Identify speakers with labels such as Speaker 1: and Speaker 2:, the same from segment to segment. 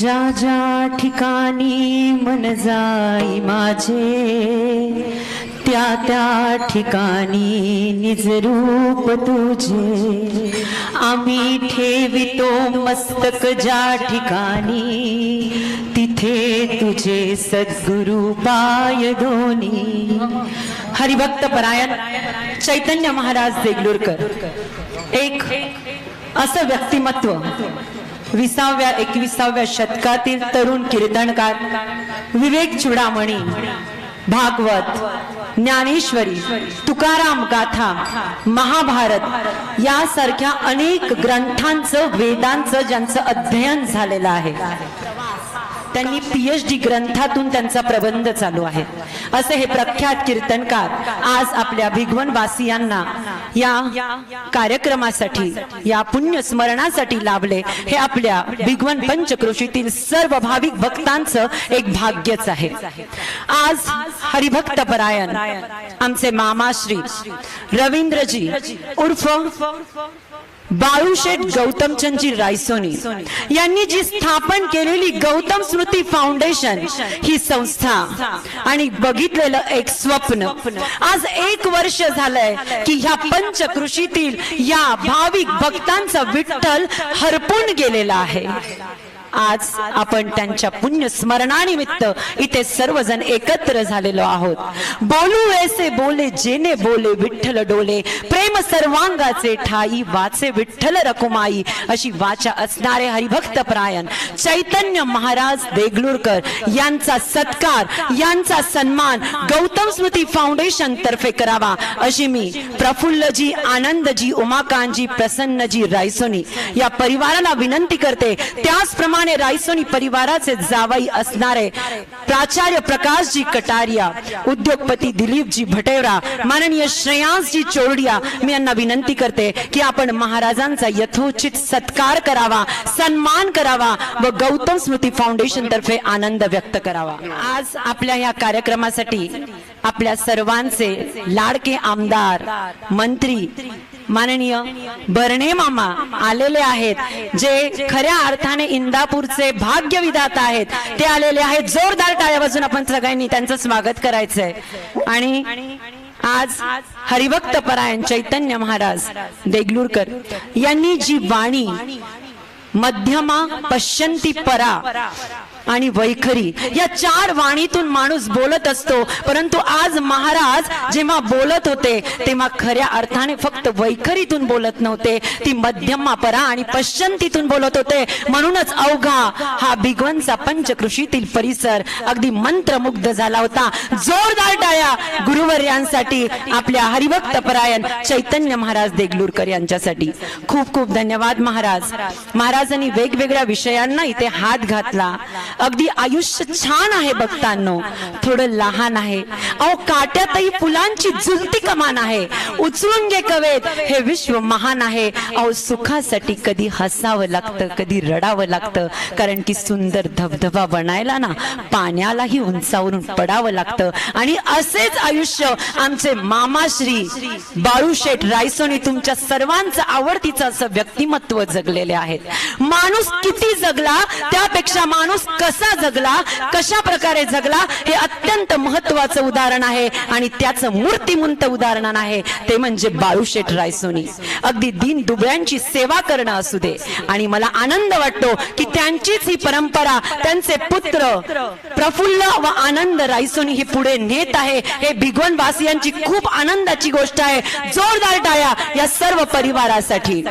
Speaker 1: ज्या ज्या ठिकाणी मन जाई माझे त्या त्या ठिकाणी निज रूप तुझे. आम्ही ठेवितो मस्तक ज्या ठिकाणी तिथे तुझे सद्गुरु पाय दोन्ही हरिभक्त परायण चैतन्य महाराज देगलूरकर. एक असं व्यक्तिमत्व विसाव्या एकविसाव्या शतकातील तरुण कीर्तनकार विवेक चुडामणी भागवत ज्ञानेश्वरी तुकाराम गाथा महाभारत यासारख्या अनेक ग्रंथांचं वेदांचं ज्यांचं अध्ययन झालेलं आहे. त्यांनी पीएच डी ग्रंथातून त्यांचा प्रबंध चालू आहे. असे हे प्रख्यात कीर्तनकार आज आपल्या भिगवण वासियांना या कार्यक्रमासाठी या पुण्य स्मरणासाठी लाभले. हे आपल्या भिगवण पंचक्रोशीतील सर्व भाविक भक्तांचं एक भाग्यच आहे. आज हरिभक्त परायण आमचे मामाश्री रवींद्रजी उर्फ बाळूशेठ गौतमचंदजी रायसोनी यांनी जी स्थापन केलेली गौतम स्मृती फाउंडेशन ही संस्था आणि बघितलेलं एक स्वप्न. आज एक वर्ष झालंय की ह्या पंचकृषीतील या भाविक भक्तांचा विठ्ठल हरपून गेलेला आहे. आज आपण त्यांच्या पुण्य स्मरणानिमित्त इथे सर्वजण एकत्र झालेलो आहोत. बोलू ऐसे बोले जेने बोले विठ्ठल डोले प्रेम सर्वांगाचे ठाई वाचे विठ्ठल रकुमाई अशी वाचा असणारे हरिभक्त प्रायण चैतन्य महाराज देगलूरकर यांचा सत्कार यांचा सन्मान गौतम स्मृती फाउंडेशन तर्फे करावा अशी मी प्रफुल्लजी आनंदजी उमाकांतजी प्रसन्नजी रायसोनी या परिवाराला विनंती करते. त्याचप्रमाणे रायसोनी परिवाराचे जावई असणारे प्राचार्य प्रकाशजी कटारिया उद्योगपती दिलीपजी भटेवरा माननीय श्रेयांसजी चोरडिया मी यांना विनंती करते की आपण महाराजांचा यथोचित सत्कार करावा सन्मान करावा व गौतम स्मृती फाउंडेशन तर्फे आनंद व्यक्त करावा. आज आपल्या या कार्यक्रमासाठी आपल्या सर्वांचे लाडके आमदार मंत्री माननीय बर्णे मामा आलेले आहेत जे खऱ्या अर्थाने इंदापूरचे भाग्य विधाता आहेत. ते आलेले आहेत. जोरदार टाळ्या वाजून आपण सगळ्यांनी त्यांचं स्वागत करायचंय. आणि आज हरिभक्त परायण चैतन्य महाराज देगलूरकर यांनी जी वाणी मध्यमा पश्यंती परा आणि वैखरी. या चार वाणीतून माणूस बोलत असतो. परंतु आज महाराज जेव्हा बोलत होते तेव्हा खऱ्या अर्थाने फक्त वैखरीतून बोलत नव्हते. ती मध्यमा परा आणि पश्चंतीतून बोलत होते. म्हणूनच अवघा हा भिगवंचा पंचकृषीतील परिसर अगदी मंत्रमुग्ध झाला होता. जोरदार टाळ्या गुरुवर्यांसाठी आपल्या हरिभक्त परायण चैतन्य महाराज देगलूरकर यांच्यासाठी. खूप खूप धन्यवाद महाराज. महाराजांनी वेगवेगळ्या विषयांना इथे हात घातला. अगदी आयुष्य छान आहे भक्तांनो. थोडं लहान आहे. अहो काट्यातही फुलांची झुलती कमान आहे. उचलून घे कवेत. हे विश्व महान आहे. अहो सुखासाठी कधी हसावं लागतं कधी रडावं लागतं. कारण की सुंदर धबधबा बनायला ना पाण्यालाही उंचावरून पडावं लागतं. आणि असेच आयुष्य आमचे मामाश्री बाळूशेठ रायसोनी तुमच्या सर्वांचं आवडतीचं असं व्यक्तिमत्व जगलेले आहेत. माणूस किती जगला त्यापेक्षा माणूस कसा जगला कशा प्रकारे जगला हे अत्यंत महत्वाचं उदाहरण आहे आणि त्याचं मूर्तिमंत उदाहरण आहे. ते म्हणजे बाळूशेठ रायसोनी. अगदी दीन दुबळ्यांची सेवा करणं असू दे. आणि मला आनंद वाटतो की त्यांचीच ही परंपरा त्यांचे पुत्र प्रफुल्ल व आनंद रायसोनी ही पुढे नेत आहे. हे भिगवण वासियांची खूप आनंदाची गोष्ट आहे. जोरदार टाळ्या या सर्व परिवारासाठी.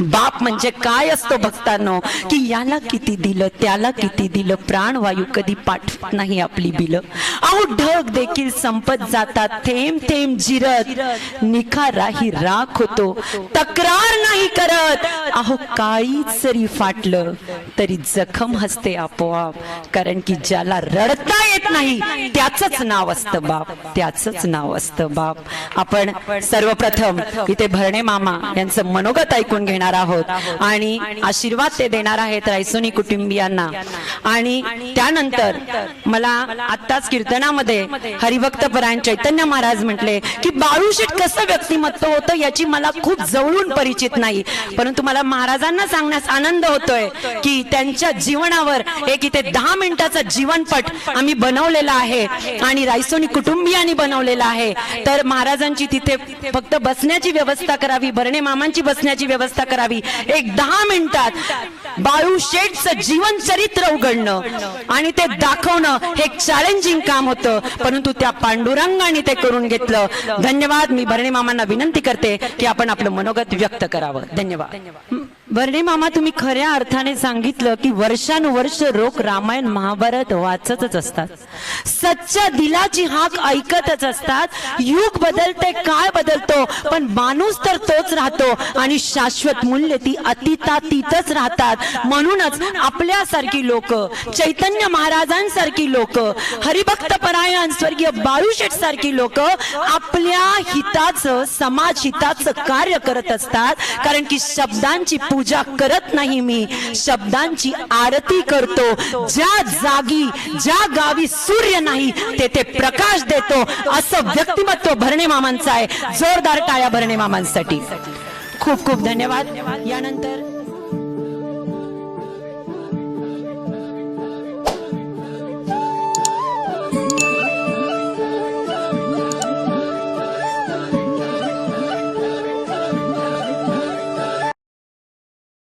Speaker 1: बाप म्हणजे काय असतो भक्तांनो की याला किती दिलं त्याला किती दिलं प्राणवायू कधी पाठवत नाही आपली बिलं. अहो ढग देखील संपत जातात. थेंब थेंब जिरत. निखाराही राख होतो. तक्रार नाही करत. अहो काळी जरी फाटलं तरी जखम हसते आपोआप. कारण की ज्याला रडता येत नाही त्याच नाव असतं बाप. त्याच नाव असतं बाप. आपण सर्वप्रथम इथे भरणे मामा यांचं मनोगत ऐकून घेणार आहोत. आणि आशीर्वाद ते देणार आहेत रायसोनी कुटुंबियांना. आणि त्यानंतर मला आत्ताच कीर्तनामध्ये हरिभक्त परायण चैतन्य महाराज म्हटले की बाळूशेठ कसं व्यक्तिमत्व होतं याची मला खूप जवळून परिचित नाही. परंतु मला महाराजांना सांगण्यास आनंद होतोय की त्यांच्या जीवनावर एक इथे दहा मिनिटाचा जीवनपट आम्ही बनवलेला आहे आणि रायसोनी कुटुंबियांनी बनवलेला आहे. तर महाराजांची तिथे फक्त बसण्याची व्यवस्था करावी भरणे मामांची बसण्याची व्यवस्था करावी एक दहा मिनिटात बाळू शेठचं जीवन चरित्र उघडणं आणि ते दाखवणं हे चॅलेंजिंग काम होतं. परंतु त्या पांडुरंगाने ते करून घेतलं. धन्यवाद. मी भरणे मामांना विनंती करते की आपण आपलं मनोगत व्यक्त करावं. धन्यवाद. भरणे मामा तुम्ही खऱ्या अर्थाने सांगितलं की वर्षानुवर्ष रोख रामायण महाभारत वाचतच असतात. सच्च्या दिलाची हाक ऐकतच असतात. युग बदलते काय बदलतो पण माणूस तर तोच राहतो आणि शाश्वत मूल्य ती अतितातीतच राहतात. म्हणूनच आपल्यासारखी लोक चैतन्य महाराजांसारखी लोक हरिभक्त परायण स्वर्गीय बाळूशेठ सारखी लोक आपल्या हिताचं समाज हिताचं कार्य करत असतात. कारण की शब्दांची पूजा करत नाही मी. शब्दांची आरती करतो. ज्या जागी ज्या गावी सूर्य नाही तेथे प्रकाश देतो. असं व्यक्तिमत्व भरणे मामांचं आहे. जोरदार टाळ्या भरणे मामांसाठी. खूप खूप धन्यवाद. यानंतर